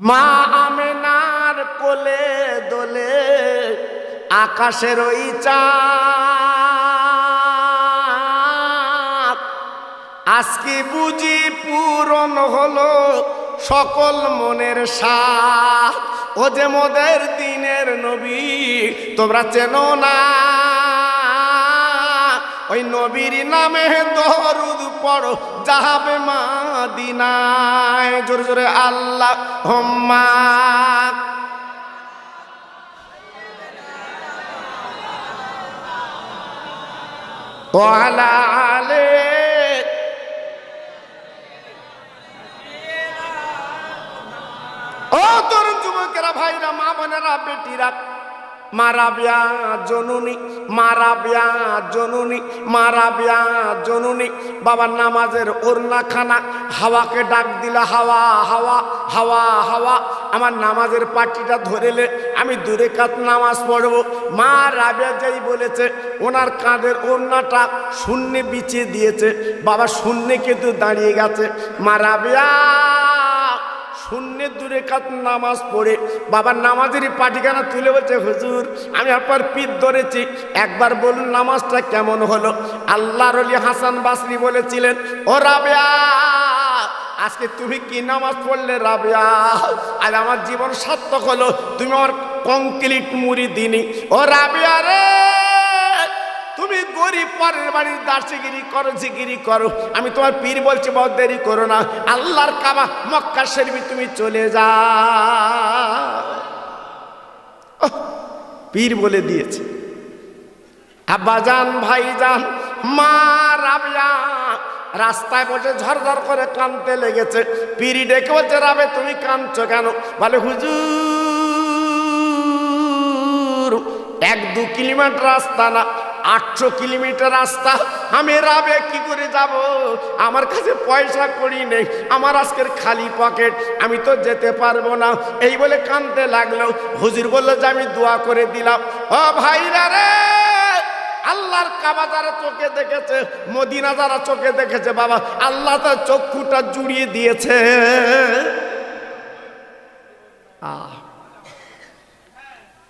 মা আমেনার কোলে দোলে আকাশের ওই চাঁদ। আজকে বুঝি পূরণ হলো সকল মনের সাথ ও যে মোদের দিনের নবী, তোমরা চেনো না। ওই নবীর নামে দরুদ পড়ো যাবে মাদিনায়। জোরে জোরে, আল্লাহ হোম্মা। ও তরুণ যুবকেরা, ভাইরা মা বোনেরা বেটিরা মারাবিয়া জননী মারাবিয়া জননী মারাবিয়া জননী। বাবার নামাজের ওরনা খানা হাওয়াকে ডাক দিলা, হাওয়া হাওয়া হাওয়া হাওয়া। আমার নামাজের পাটিটা ধরেলে আমি দূরে কাত নামাজ পড়ব। মা রাবিয়া যেই বলেছে, ওনার কাঁধের ওড়নাটা শূন্যে বিছিয়ে দিয়েছে। বাবা শূন্যে কিন্তু দাঁড়িয়ে গেছে। মা রাবিয়া! শূন্যের দূরে কাত নামাজ পড়ে। বাবার নামাজের পাটিখানা তুলে বলছে, হুজুর, আমি আপনার পিঠ ধরেছি। একবার বলুন নামাজটা কেমন হলো? আল্লাহর অলি হাসান বাসরি বলেছিলেন, ও রাবেয়া, আজকে তুমি কি নামাজ পড়লে রাবেয়া? আর আমার জীবন সার্থক হলো। তুমি আমার কংক্রিট মুড়ি দিনি। ও রাবেয়া রে! গরিব পরের বাড়ির দাসিগিরি করো, জিগিরি করো। আমি তোমার পীর বলছি বহুত দেরি করো না। আল্লাহর কাবা, মক্কা শরীফে তুমি চলে যা পীর বলে দিয়েছে। আব্বাজান ভাইজান মা, রাবিয়া, রাস্তায় বসে ঝরঝর করে কানতে লেগেছে। পিড়ি ডেকে বলছে, রাবে, তুমি কাঁদছো কেন? বলে, হুজুর, এক দু কিলোমিটার রাস্তা না। আটশো কিলোমিটার রাস্তা। আমি রাবে কি করে যাব? আমার কাছে পয়সা করি নেই, আমার আজকের খালি পকেট, আমি তো যেতে পারব না। এই বলে কানতে লাগল। হুজুর বলল যে, আমি দোয়া করে দিলাম। ও ভাইরা রে! আল্লাহর কাবা যারা চোখে দেখেছে, মদিনা যারা চোখে দেখেছে, বাবা, আল্লাহ তার চক্ষুটা জুড়িয়ে দিয়েছে।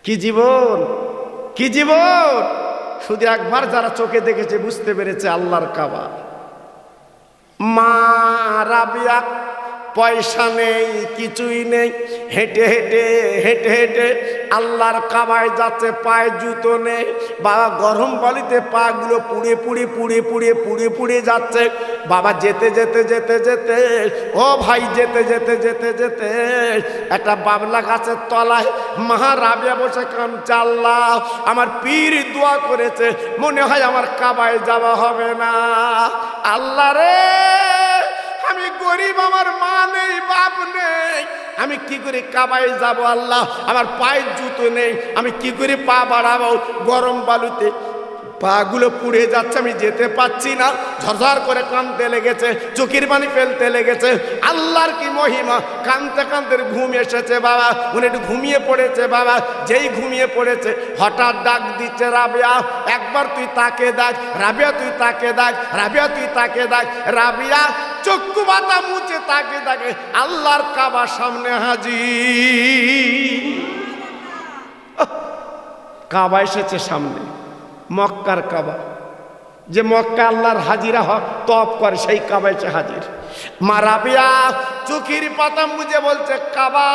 কি জীবন? কি জীবন? শুধু একবার যারা চোখে দেখেছে বুঝতে পেরেছে আল্লাহর কাবা। মা রাবিয়া পয়সা নেই, কিছুই নেই। হেঁটে হেঁটে হেঁটে হেঁটে আল্লাহর কাবায় যাচ্ছে, পায়ে জুতো নেই। বাবা গরম বালিতে পাগুলো পুড়ে পুড়ে পুড়ে পুড়ে পুড়ে পুড়ে যাচ্ছে। বাবা যেতে যেতে যেতে যেতে, ও ভাই যেতে যেতে যেতে যেতে একটা বাবলা গাছের তলায় মহা রাবিয়া বসে কামছে আল্লাহ, আমার পীর দোয়া করেছে, মনে হয় আমার কাবায় যাওয়া হবে না। আল্লাহ রে! আমি গরিব, আমার মা নেই, বাপ নেই। আমি কি করে কাবায় যাব আল্লাহ? আমার পায়ের জুতো নেই। আমি কি করে পা বাড়াবো? গরম বালুতে পাগুলো পুড়ে যাচ্ছে, আমি যেতে পাচ্ছি না। ঝরঝর করে কানতে লেগেছে, চোখের পানি ফেলতে লেগেছে। আল্লাহর কি মহিমা? কানতে কানতে ঘুম এসেছে বাবা। উনি একটু ঘুমিয়ে পড়েছে বাবা। যেই ঘুমিয়ে পড়েছে, হঠাৎ ডাক দিচ্ছে, রাবিয়া, একবার তুই তাকে দেখ। রাবিয়া, তুই তাকে দেখ। রাবিয়া, তুই তাকে দেখ। রাবিয়া চক্ষু বাতা মুছে তাকে তাকে আল্লাহর কাবার সামনে হাজির। কাবা এসেছে সামনে, মক্কার কাবা। যে মক্কা আল্লাহর হাজিরা হয়, তপ করে, সেই কাবা এসে হাজির। মারাবিয়া চুকির পাতা মুজে বলছে, কাবা,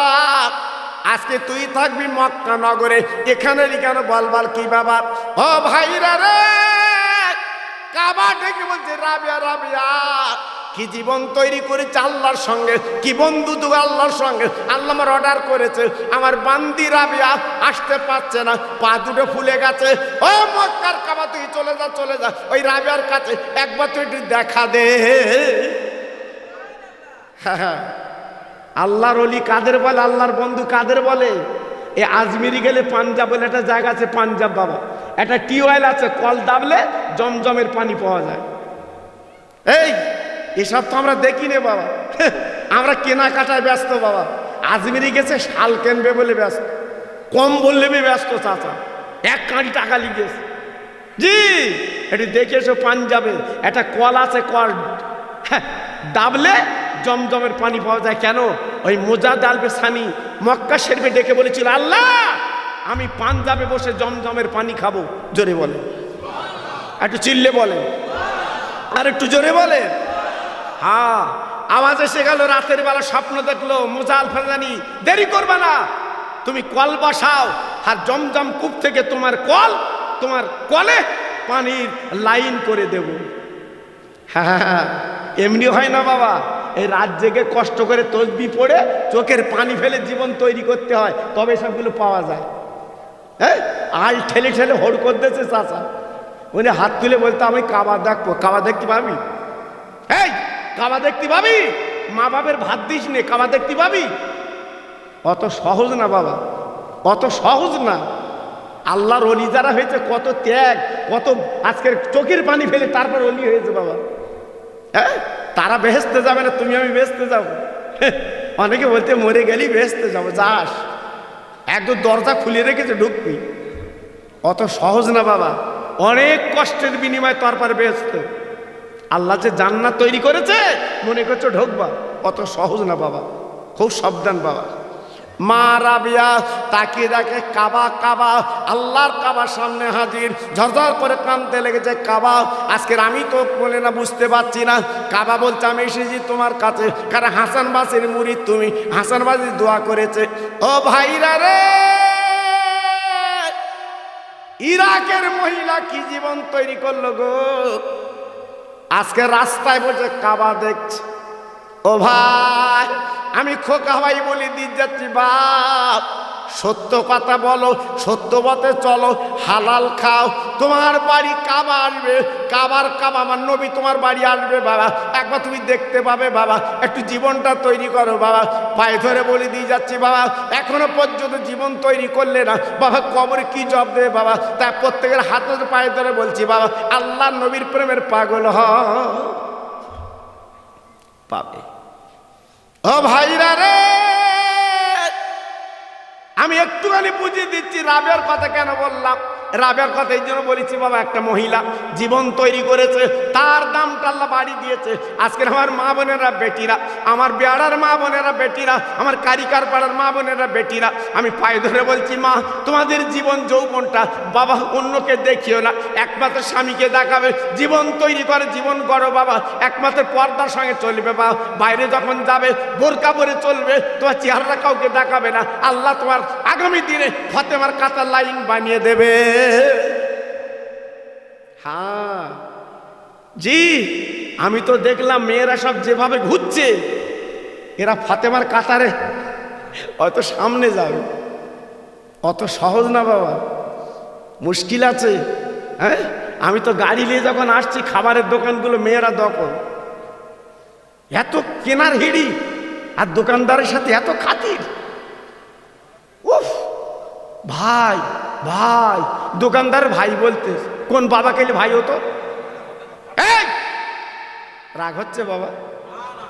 আজকে তুই থাকবি মক্কা নগরে এখানে কেন বলবাল কি বাবা ও ভাইরা রে! কাবা ডেকে বলছে, রাবিয়া রাবিয়া কি জীবন তৈরি করেছে আল্লাহর সঙ্গে? কি বন্ধু তো আল্লাহর সঙ্গে? আল্লাহ আমার অর্ডার করেছে। আমার বান্দি রাবিয়া আসতে পারছে না। পা দুটো ফুলে গেছে। ও মক্কার কাবা, তুই চলে যা চলে যা। ওই রাবিয়ার কাছে একবার তুই দেখা দে। আল্লাহর অলি কাদের বলে? আল্লাহর বন্ধু কাদের বলে? এ আজমিরি গেলে পাঞ্জাব বলে একটা জায়গা আছে পাঞ্জাব বাবা। একটা টিউবওয়েল আছে, কল দাবলে জমজমের পানি পাওয়া যায়। এই এসব তো আমরা দেখি নে বাবা। আমরা কেনাকাটায় ব্যস্ত বাবা। আজমিরি গেছে শাল কেনবে বলে ব্যস্ত। কম বললে ব্যস্ত চাচা। এক কাঁড়ি টাকা লিখেছে। জি এটি দেখে এসো পাঞ্জাবে। একটা কল আছে কল। হ্যাঁ, দাবলে জমজমের পানি পাওয়া যায়। কেন? ওই মোজাদ আলবে সানি মক্কা শেরবে ডেকে বলেছিল আল্লাহ আমি পাঞ্জাবে বসে জমজমের পানি খাব। জোরে বলে। একটু চিল্লে বলে। আর একটু জোরে বলে। হ্যাঁ আওয়াজ এসে গেল, রাতের বেলা স্বপ্ন দেখল, মোজাল ফেজানি দেরি করবে না। তুমি কল বসাও আর জমজম কূপ থেকে তোমার কল, তোমার কলে পানির লাইন করে দেব। হ্যাঁ এমনি হয় না বাবা। এই রাত জেগে কষ্ট করে তসবি পড়ে চোখের পানি ফেলে জীবন তৈরি করতে হয়, তবে সবগুলো পাওয়া যায়। হ্যাঁ আল ঠেলে ঠেলে হোড় করতেছে চাষা উনি হাত তুলে বলতো, আমি কাবা দেখব কাবা দেখতে পাবি এই কাবা দেখতে পাবি? মা বাপের ভাত দিস নে, কাবা দেখতে পাবি? অত সহজ না বাবা, অত সহজ না। আল্লাহর অলি যারা হয়েছে, কত ত্যাগ, কত আজকের চোখের পানি ফেলে তারপর অলি হয়েছে বাবা। হ্যাঁ? তারা বেহেস্তে যাবে না, তুমি আমি বেহেস্তে যাব। অনেকে বলতে, মরে গেলেই বেহেস্তে যাব, যাস। একদম দরজা খুলে রেখেছে, ঢুকবি। অত সহজ না বাবা, অনেক কষ্টের বিনিময়ে তারপরে বেহেস্ত। আল্লাহ যে জান্নাত তৈরি করেছে, মনে করছ ঢোকবা? অত সহজ না বাবা, খুব সাবধান বাবা। মা রাবিয়া তাকিয়ে দেখে কাবা কাবা, আল্লাহর কাবার সামনে হাজির, ঝরঝর করে কানতে লেগেছে, কাবা, আজকের আমি তো বলে না, বুঝতে পারছি না। কাবা বলছে, আমি এসেছি তোমার কাছে, কারণ হাসান বাসির মুড়ি তুমি, হাসান বাসির দোয়া করেছে। ও ভাইরা রে! ইরাকের মহিলা কি জীবন তৈরি করল গো? আজকে রাস্তায় বসে কাবা দেখছে। ও ভাই আমি খোকা ভাই বলি দিন যাচ্ছি বাপ। সত্য কথা বলো, সত্য পথে চলো, হালাল খাও। তোমার বাড়ি কাবা আসবে, কাবার কাবা, আমার নবী তোমার বাড়ি আসবে, বাবা। একবার তুমি দেখতে পাবে, বাবা। একটু জীবনটা তৈরি করো, বাবা। পায়ে ধরে বলে দিয়ে যাচ্ছি, বাবা। এখনও পর্যন্ত জীবন তৈরি করলে না। বাবা, কবরে কি জব দেবে, বাবা? তা প্রত্যেকের হাতে পায়ে ধরে বলছি, বাবা, আল্লাহ নবীর প্রেমের পাগল হ। পাবে। ও ভাইরা রে! আমি একটুখানি বুঝিয়ে দিচ্ছি রাবের কথা কেন বললাম? রাবের কথা এই জন্য বলেছি, বাবা, একটা মহিলা জীবন তৈরি করেছে, তার দামটা আল্লাহ বাড়ি দিয়েছে। আজকের আমার মা বোনেরা বেটিরা, আমার বেড়ার মা বোনেরা বেটিরা, আমার কারিকার পাড়ার মা বোনেরা বেটিরা, আমি পায়ে ধরে বলছি, মা, তোমাদের জীবন যৌবনটা, বাবা, অন্যকে দেখিও না। একমাত্র স্বামীকে দেখাবে। জীবন তৈরি করে, জীবন গড়ো, বাবা। একমাত্র পর্দার সঙ্গে চলবে বা বাইরে যখন যাবে, বোরকা পরে চলবে, তোমার চেহারাটা কাউকে দেখাবে না। আল্লাহ তোমার আগামী দিনে ফতেমার কাতার লাইন বানিয়ে দেবে। হ্যাঁ। জি, আমি তো দেখলাম মেয়েরা সব যেভাবে ঘুরছে, এরা ফাতেমার কাতারে। হয়তো সামনে যাবে। অত সহজ না বাবা। মুশকিল আছে হ্যাঁ? আমি তো গাড়ি নিয়ে যখন আসছি, খাবারের দোকানগুলো মেয়েরা দখল। এত কেনার হিড়ি, আর দোকানদারের সাথে এত খাতির। উফ, ভাই। ভাই, দোকানদার ভাই বলতে, কোন বাবা কেলে ভাই হতো! রাগ হচ্ছে বাবা।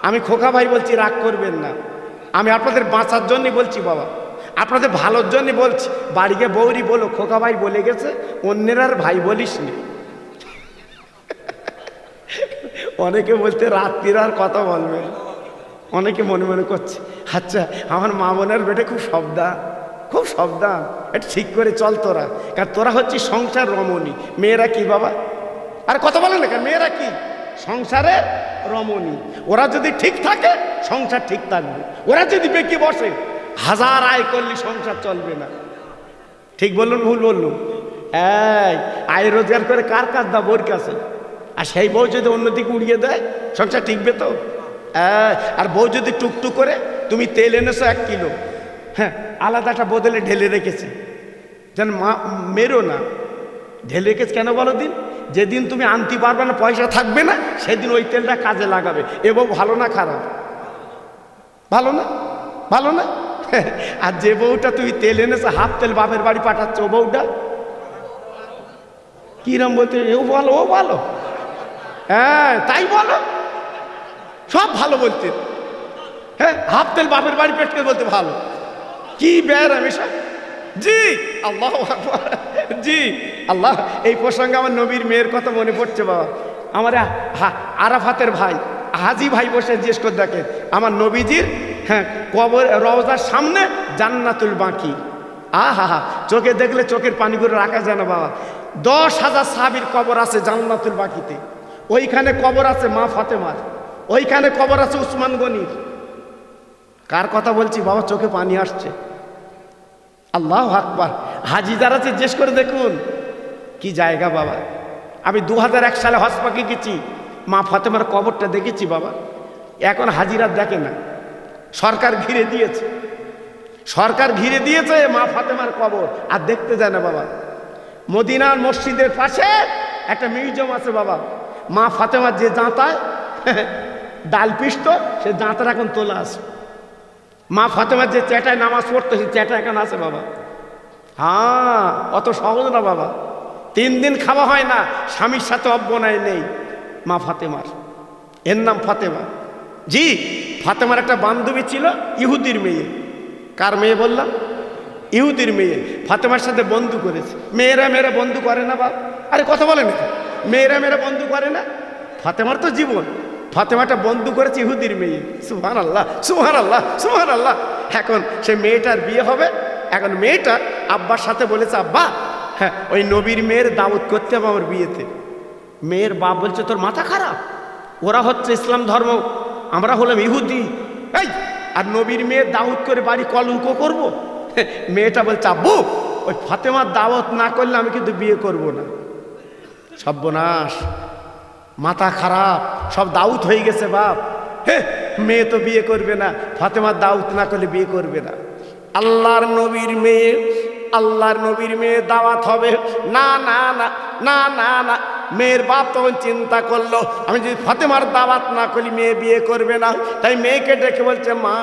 আমি খোকা ভাই বলছি, রাগ করবেন না। আমি আপনাদের বাঁচার জন্যই বলছি বাবা। আপনাদের ভালোর জন্য বলছি। বাড়িকে বৌরি বলো, খোকা ভাই বলে গেছে, অন্যের আর ভাই বলিস নি। অনেকে বলতে রাত্রির আর কথা বলবে। অনেকে মনে মনে করছে আচ্ছা আমার মা বোনের বেটে খুব সাবধান। খুব সাবধান। এটা ঠিক করে চল তোরা। কারণ তোরা হচ্ছে সংসার রমণী। মেয়েরা কি বাবা? আর কথা বলে না কেন? মেয়েরা কি? সংসারের রমণী। ওরা যদি ঠিক থাকে, সংসার ঠিক থাকবে। ওরা যদি বেঁকে বসে, হাজার আয় করলে সংসার চলবে না। ঠিক বললুন ভুল বললুন এই, আয় রোজগার করে কার কাজ দা বোর কাছে? আর সেই বউ যদি অন্যদিকে উড়িয়ে দেয়, সংসার টিকবে তো? আর বউ যদি টুকটুক করে, তুমি তেল এনেছো এক কিলো। হ্যাঁ আলাদাটা বদলে ঢেলে রেখেছে। যেন মা, মেরো না। ঢেলে রেখেছে কেন বলো দিন? যেদিন তুমি আনতে পারবে না, পয়সা থাকবে না, সেদিন ওই তেলটা কাজে লাগাবে। এ বউ ভালো না খারাপ? ভালো না? ভালো না? আর যে বউটা তুমি তেল এনেছো, হাফ তেল বাপের বাড়ি পাঠাচ্ছ ও বউটা? কিরম বলতে, ও ভালো ও ভালো। হ্যাঁ তাই বলো। সব ভালো বলতে। হ্যাঁ হাফ তেল বাপের বাড়ি পেটকে বলতে ভালো। কি বের আমি সব? জি, আল্লাহ। জি, আল্লাহ, এই প্রসঙ্গে আমার নবীর মেয়ের কথা মনে পড়ছে বাবা। আমার আরাফাতের ভাই, হাজি ভাই বসে জিজ্ঞেস করে দেখে, আমার নবীজির হ্যাঁ কবর, রওজার সামনে জান্নাতুল বাঁকি। আহা হা হা, চোখে দেখলে চোখের পানিগুলো রাখা যায় না বাবা। দশ হাজার সাহাবির কবর আছে জান্নাতুল বাকিতে। ওইখানে কবর আছে মা ফাতেমার। ওইখানে কবর আছে উসমান গনির। কার কথা বলছি? বাবা, চোখে পানি আসছে। আল্লাহ আকবার। হাজি যারা জিজ্ঞেস করে দেখুন। কি জায়গা বাবা? আমি দু সালে হসপাকে গেছি। মা ফাতেমার কবরটা দেখেছি বাবা। এখন হাজিরা দেখে না। সরকার ঘিরে দিয়েছে। সরকার ঘিরে দিয়েছে মা ফাতেমার কবর। আর দেখতে যায় না বাবা। মদিনার মসজিদের পাশে একটা মিউজিয়াম আছে বাবা। মা ফাতেমার যে দাঁতায় ডাল পিষ্ট, সে দাঁতার এখন তোলা আছে। মা ফাতেমার যে চেটায় নামাজ পড়তো, সেই চেটা এখন আছে বাবা? হ্যাঁ অত সহজ না বাবা। তিন দিন খাওয়া হয় না, স্বামীর সাথে অব্যনায় নেই মা ফাতেমার। এর নাম ফাতেমা। জি, ফাতেমার একটা বান্ধবী ছিল, ইহুদির মেয়ে। কার মেয়ে বললাম? ইহুদির মেয়ে। ফাতেমার সাথে বন্ধু করেছে। মেয়েরা মেয়েরা বন্ধু করে না বাপ। আরে কথা বলে না। মেয়েরা মেয়েরা বন্ধু করে না। ফাতেমার তো জীবন। ফাতেমাটা বন্ধু করেছে ইহুদির মেয়ে। সুহান আল্লাহ সুহান আল্লাহ সুহান আল্লাহ এখন সে মেয়েটার বিয়ে হবে। এখন মেয়েটা আব্বার সাথে বলেছে, আব্বা হ্যাঁ ওই নবীর মেয়ের দাওয়াত করতে হবে আমার বিয়েতে। মেয়ের বাপ বলছে, তোর মাথা খারাপ? ওরা হচ্ছে ইসলাম ধর্ম, আমরা হলাম ইহুদি। এই, আর নবীর মেয়ে দাওয়াত করে বাড়ি কলঙ্ক করব? মেয়েটা বলছে, আব্বু, ওই ফাতেমার দাওয়াত না করলে আমি কিন্তু বিয়ে করব না। সর্বনাশ। মাথা খারাপ, সব দাউত হয়ে গেছে বাপ। হে, মেয়ে তো বিয়ে করবে না, ফাতেমা দাউত না করলে বিয়ে করবে না। আল্লাহর নবীর মেয়ে, আল্লাহর নবীর মেয়ে দাওয়াত হবে। না না না না না না। মেয়ের বাপ তখন চিন্তা করল, আমি যদি ফাতেমার দাওয়াত না করি, মেয়ে বিয়ে করবে না। তাই মেয়েকে ডেকে বলছে, মা,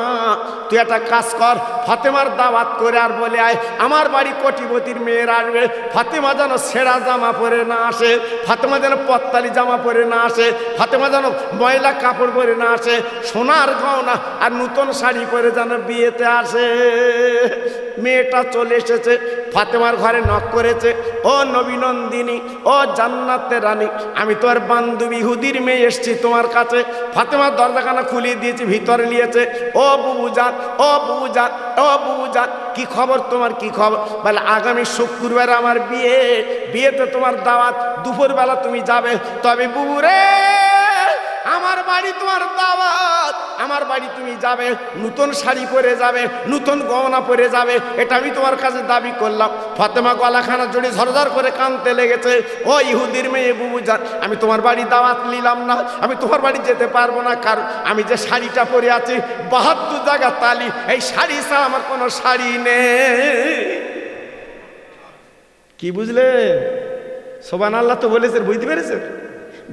তুই একটা কাজ কর, ফাতেমার দাওয়াত করে আর বলে আয়, আমার বাড়ি কোটিপতির মেয়ের আসবে। ফাতেমা যেন সেরা জামা পরে না আসে, ফাতেমা যেন পত্তালি জামা পরে না আসে, ফাতেমা যেন ময়লা কাপড় পরে না আসে, সোনার গহনা আর নূতন শাড়ি পরে যেন বিয়েতে আসে। মেয়েটা চলে এসেছে, ফাতেমার ঘরে নক করেছে, ও নবীনন্দিনী, ও জান্নাতের রানী, আমি তোমার বান্ধবী হুদির মেয়ে এসছি তোমার কাছে। ফাতেমার দরজাখানা খুলিয়ে দিয়েছি, ভিতরে নিয়েছে। ও বুবু যান ও বুবু যান ও বুবু কি খবর তোমার, কি খবর? বলে, আগামী শুক্রবার আমার বিয়ে। বিয়েতে তোমার দাওয়াত, দুপুরবেলা তুমি যাবে। তবে বুবু রে আমার বাড়ি তোমার দাওয়াত। আমার বাড়ি তুমি যাবে, নতুন শাড়ি পরে যাবে, নতুন গহনা পরে যাবে, এটা আমি তোমার কাছে দাবি করলাম। ফাতেমা গলাখানা জড়ি ঝরঝর করে কানতে লেগেছে, ও ইহুদির মেয়ে বুবু যান আমি তোমার বাড়ি দাওয়াত নিলাম না, আমি তোমার বাড়ি যেতে পারব না, কারণ আমি যে শাড়িটা পরে আছি, বাহাত্তর জায়গা তালি, এই শাড়ি ছাড়া আমার কোনো শাড়ি নেই। কি বুঝলে? সোবান আল্লাহ তো বলেছেন বুঝতে পেরেছেন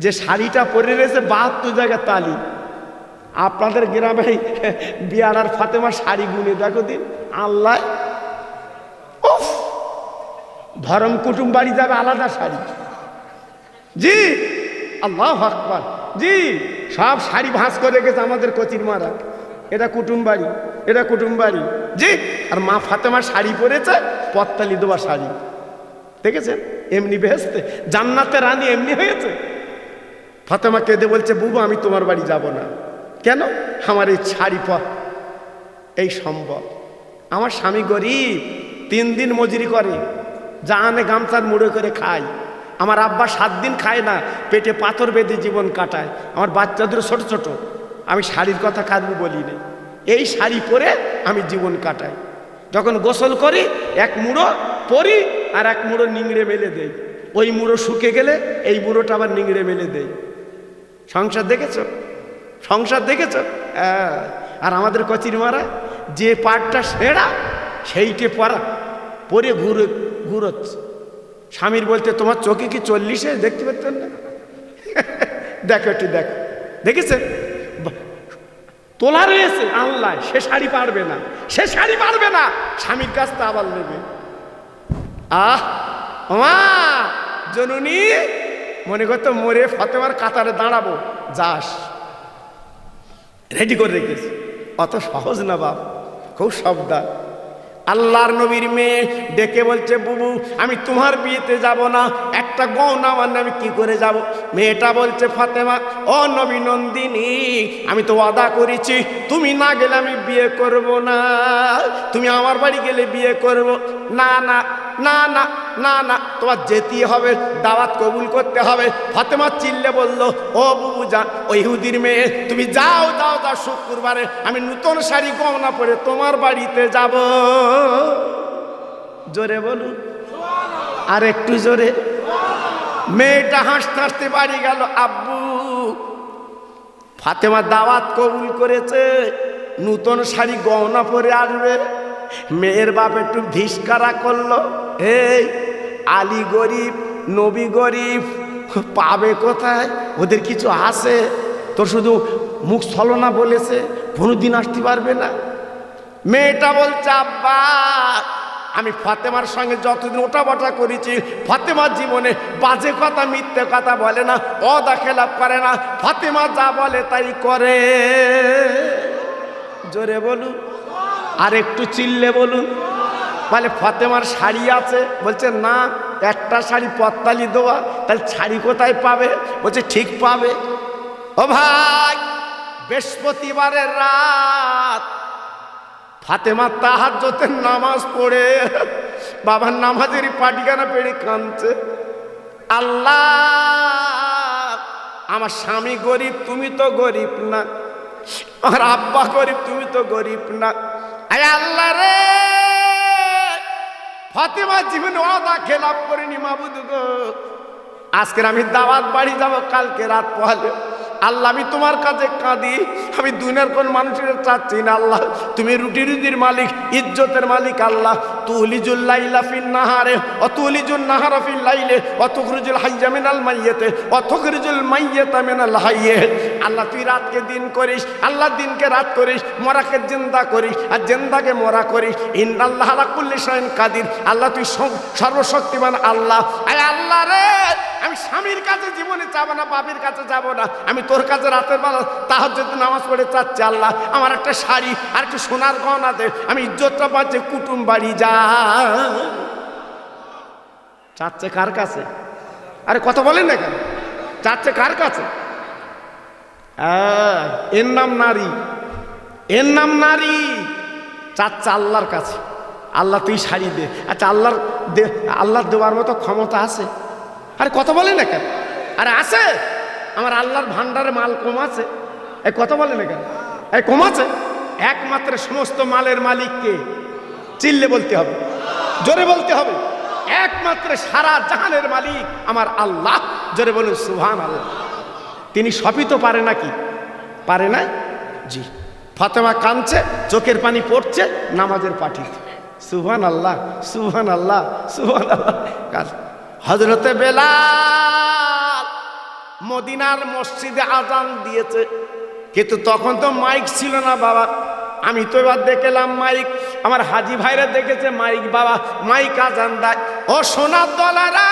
যে শাড়িটা পরে রয়েছে, বাহাত্তর জায়গায় তালি। আপনাদের গ্রামে বিয়ার আর ফাতেমা শাড়ি গুনে দেখো দিন, আল্লাহ! ধরম কুটুম বাড়ি যাবে আলাদা শাড়ি। জি, আল্লাহ আকবার, জি, সব শাড়ি ভাঁজ করে রেখেছে আমাদের কচির মারা। এটা কুটুম বাড়ি, এটা কুটুম বাড়ি। জি, আর মা ফাতেমা শাড়ি পরেছে পত্তালি দেওয়া শাড়ি। দেখেছেন? এমনি বেহেস্তে জান্নাতে রানী এমনি হয়েছে। ফাতেমা কেঁদে বলছে, বুবু, আমি তোমার বাড়ি যাব না। কেন? আমার এই শাড়ি পথ এই সম্ভব আমার স্বামী গরিব, তিন দিন মজুরি করে যা আনে গামছার মুড়ে করে খায়। আমার আব্বা সাত দিন খায় না, পেটে পাথর বেঁধে জীবন কাটায়। আমার বাচ্চাদের ছোট ছোট। আমি শাড়ির কথা কাঁদবো বলি না এই শাড়ি পরে আমি জীবন কাটাই। যখন গোসল করি, এক মুড়ো পরি আর এক মুড়ো নিংড়ে মেলে দেই। ওই মুড়ো শুকে গেলে এই মুড়োটা আবার নিংড়ে মেলে দেই। সংসার দেখেছ? সংসার দেখেছ? হ্যাঁ। আর আমাদের কচির মারা, যে পাটটা সেরা, সেইটে পরা পরে ঘুরে, ঘুরোচ্ছে। স্বামীর বলতে, তোমার চোখে কি চল্লিশে দেখতে পেতেন না? দেখো একটু, দেখো। দেখেছেন তোলা রয়েছে আল্লাহ, সে শাড়ি পারবে না, সে শাড়ি পারবে না। স্বামীর কাছটা আবার নেবে। আহ মা জননী, মনে করতো মরে ফতেমার কাতারে দাঁড়াবো। যাস। রেডি করে রেখেছি। অত সহজ না বাপ, খুব সাবধান। আল্লাহর নবীর মেয়ে ডেকে বলছে, বুবু, আমি তোমার বিয়েতে যাব না, একটা গহনা আমার আমি কি করে যাব? মেয়েটা বলছে, ফাতেমা, ও নবী নন্দিনী, আমি তো ওয়াদা করেছি, তুমি না গেলে আমি বিয়ে করব না, তুমি আমার বাড়ি গেলে বিয়ে করব। না না না না না না, তোমার যেতেই হবে, দাওয়াত কবুল করতে হবে। ফাতেমা চিল্লে বলল, ও বুবু যান ও মেয়ে, তুমি যাও যাও যাও শুক্রবারে, আমি নূতন শাড়ি গহনা পরে তোমার বাড়িতে যাব। জোরে বলুন। আর একটু জোরে। মেয়েটা হাসতে হাসতে বাড়ি গেল, আব্বু, ফাতেমা দাওয়াত কবুল করেছে, নূতন শাড়ি গহনা পরে আসবে। মেয়ের বাপ একটু ধিসকারা করল, এই আলী গরিব, নবী গরিব, পাবে কোথায়? ওদের কিছু আছে? তোর শুধু মুখ ছলনা বলেছে, কোনোদিন আসতে পারবে না। মেয়েটা বলছে, আব্বা, আমি ফাতেমার সঙ্গে যতদিন ওটা বটা করেছি, ফাতেমার জীবনে বাজে কথা, মিথ্যে কথা বলে না, অদা খেলাপ করে না, ফাতেমা যা বলে তাই করে। জোরে বলুন আর একটু চিল্লে বলুন। বলে, ফাতেমার শাড়ি আছে। বলছে, না, একটা শাড়ি পত্তালি দেওয়া, তাহলে শাড়ি কোথায় পাবে? বলছে, ঠিক পাবে। ও ভাই, বৃহস্পতিবারের রাত, ফাতেমা তাহাজ্জতের নামাজ পড়ে, বাবার নামাজের পাটিখানা পেড়ে কাঁদছে। আল্লাহ, আমার স্বামী গরিব, তুমি তো গরিব না। আমার আব্বা গরিব, তুমি তো গরিব না। আয় আল্লাহ রে! ফাতেমা জীবন ওয়াদা খেলাপ করিনি মাবুদ আজকের আমি দাওয়াত বাড়ি যাব কালকে রাত পহলে। আল্লাহ, আমি তোমার কাছে কাঁদি, আমি দুনিয়ার কোন মানুষের চাচ্ছি না, আল্লাহ। তুমি রুটি রুটির মালিক, ইজ্জতের মালিক, আল্লাহ। লাইলা নাহারে নাহারা লাইলে আল্লাহ, তুই রাতকে দিন করিস দিনকে রাত করিস, মরাকে জিন্দা করিস, আর জিন্দাকে মরা করিস। ইন আল্লাহ আল্লাহ, তুই সর্বশক্তিমান আল্লাহ। আয় আল্লাহ রে! আমি স্বামীর কাছে জীবনে যাব না বাবির কাছে যাব না। আমি তোর কাছে রাতের বেলা তাহার যদি নামাজ পড়ে চাচ্ছি আল্লাহ আমার একটা শাড়ি আর একটু সোনার গহনা দে আমি ইজ্জতটা পাচ্ছে কুটুম বাড়ি যা। চাচ্ছে কার কাছে? আরে কথা বলেন না কেন? চাচ্ছে কার কাছে? আহ, এর নাম নারী। এর নাম নারী। চাচ্ছে আল্লাহর কাছে। আল্লাহ তুই শাড়ি দে। আচ্ছা আল্লাহর দে আল্লাহর দেওয়ার মতো ক্ষমতা আছে? আরে কথা বলে না কেন? আরে আছে। আমার আল্লাহর ভান্ডারে মাল কম আছে। এই কথা বলে না কেন? এই কম আছে? একমাত্র সমস্ত মালের মালিককে চিল্লে বলতে হবে, জোরে বলতে হবে। একমাত্র সারা জাহানের মালিক আমার আল্লাহ। জোরে বলুন সুহান আল্লাহ তিনি সবই তো পারে নাকি? পারে না জি। ফাতেমা কাঁদছে, চোখের পানি পড়ছে, নামাজের পাঠিয়ে সুহান আল্লাহ সুহান আল্লাহ সুহান আল্লাহ হজরতে বেলাল মদিনার মসজিদে আজান দিয়েছে। কিন্তু তখন তো মাইক ছিল না বাবা। আমি তো এবার দেখলাম মাইক। আমার হাজি ভাইরা দেখেছে মাইক বাবা। মাইক আজান দেয়। ও সোনার দলারা,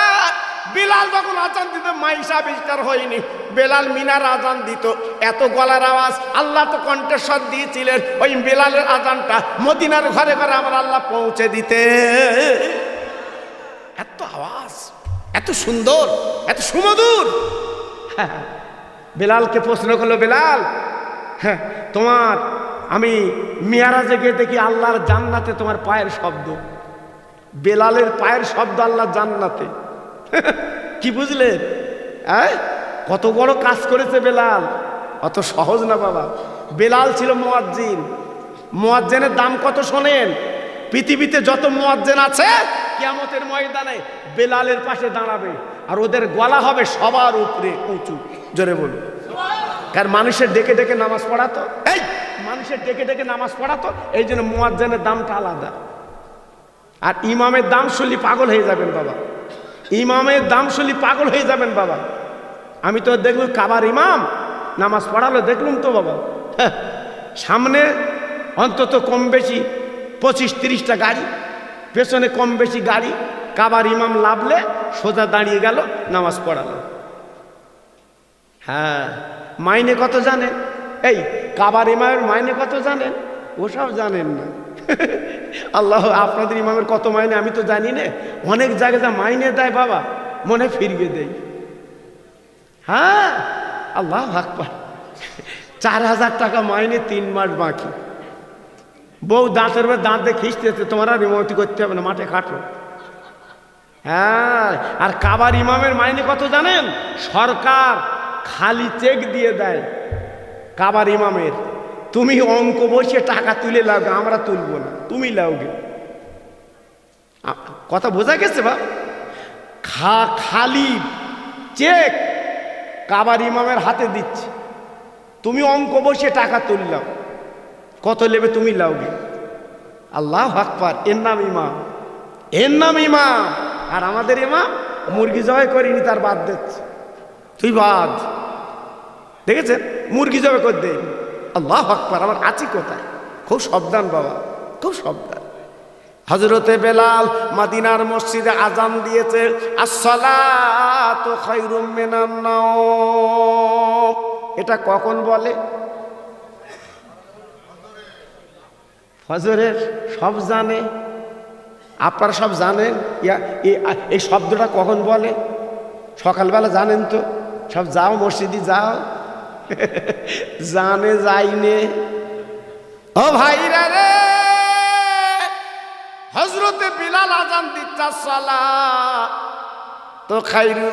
বেলাল যখন আজান দিত মাইস আবিষ্কার হয়নি। বেলাল মিনার আজান দিত। এত গলার আওয়াজ। আল্লাহ তো কণ্ঠস্বর দিয়েছিলেন। ওই বেলালের আজানটা মদিনার ঘরে ঘরে আমার আল্লাহ পৌঁছে দিতে এত আওয়াজ। এত সুন্দর এত সুমধুর। হ্যাঁ, বেলালকে প্রশ্ন করল বেলাল হ্যাঁ তোমার আমি মেয়ারাজে গিয়ে দেখি আল্লাহর জান্নাতে তোমার পায়ের শব্দ। বেলালের পায়ের শব্দ আল্লাহ জান্নাতে। কি বুঝলেন হ্যাঁ? কত বড় কাজ করেছে বেলাল। অত সহজ না বাবা। বেলাল ছিল মোয়াজ্জিন। মোয়াজ্জেনের দাম কত শোনেন? পৃথিবীতে যত মোয়াজ্জেন আছে কিয়ামতের ময়দানে বেলালের পাশে দাঁড়াবে। আর ওদের গলা হবে সবার উপরে উঁচু। জোরে বলুন। কারণ মানুষের ডেকে ডেকে নামাজ পড়াতো। এই মানুষের ডেকে ডেকে নামাজ পড়াতো। এই জন্য মোয়াজ্জানের দামটা আলাদা। আর ইমামের দাম শুনলি পাগল হয়ে যাবেন বাবা। ইমামের দাম শুনলি পাগল হয়ে যাবেন বাবা। আমি তো দেখলুম কাবার ইমাম নামাজ পড়ালো দেখলুম তো বাবা। হ্যাঁ, সামনে অন্তত কম বেশি পঁচিশ তিরিশটা গাড়ি। পেছনে কম বেশি গাড়ি, কাবার ইমাম লাভলে সোজা দাঁড়িয়ে গেল, নামাজ পড়ালো। হ্যাঁ মাইনে কত জানেন? এই, কাবার ইমামের মাইনে কত জানেন? ওসব জানেন না। আল্লাহ, আপনাদের ইমামের কত মাইনে আমি তো জানি না। অনেক জায়গায় যা মাইনে দেয় বাবা, মনে ফিরিয়ে দেয়। হ্যাঁ আল্লাহ আকবার। চার হাজার টাকা মাইনে তিন মাস বাকি। বউ দাঁতের উপর দাঁত দিয়ে খিঁচতেছে, তোমার আর রিমোটি করতে হবে না, মাঠে খাটো। হ্যাঁ আর কাবার ইমামের মাইনে কত জানেন? সরকার খালি চেক দিয়ে দেয় কাবার ইমামের, তুমি অঙ্ক বসে টাকা তুলে লাও আমরা তুলবো না, তুমি লাওগে আ- কথা বোঝা গেছে বা? খা, খালি চেক কাবার ইমামের হাতে দিচ্ছে। তুমি অঙ্ক বসে টাকা তুললাম কত নেবে তুমি লাওগে আল্লাহ আকবার, এর নাম ইমাম। এর নাম ইমাম। আর আমাদের ইমাম মুরগি জবাই করিনি, তার বাদ দিচ্ছে। তুই বাদ। দেখেছেন? মুরগি জবাই করে দেয়। আল্লাহ আকবার, আমার আছি কোথায়? খুব সাবধান বাবা, খুব সাবধান। হজরতে বেলাল মাদিনার মসজিদে আজান দিয়েছে, আসসালাতু খায়রুম মিনান নাওম। এটা কখন বলে? ফজরের সব জানে, আপনারা সব জানেন, ইয়া- এই শব্দটা কখন বলে? সকালবেলা জানেন তো, সব যাও মসজিদে যাও। জানে, যাইনে। ও ভাইরা রে! হজরতে বিলাল আজান দিচ্ছা সালা তো খাইরু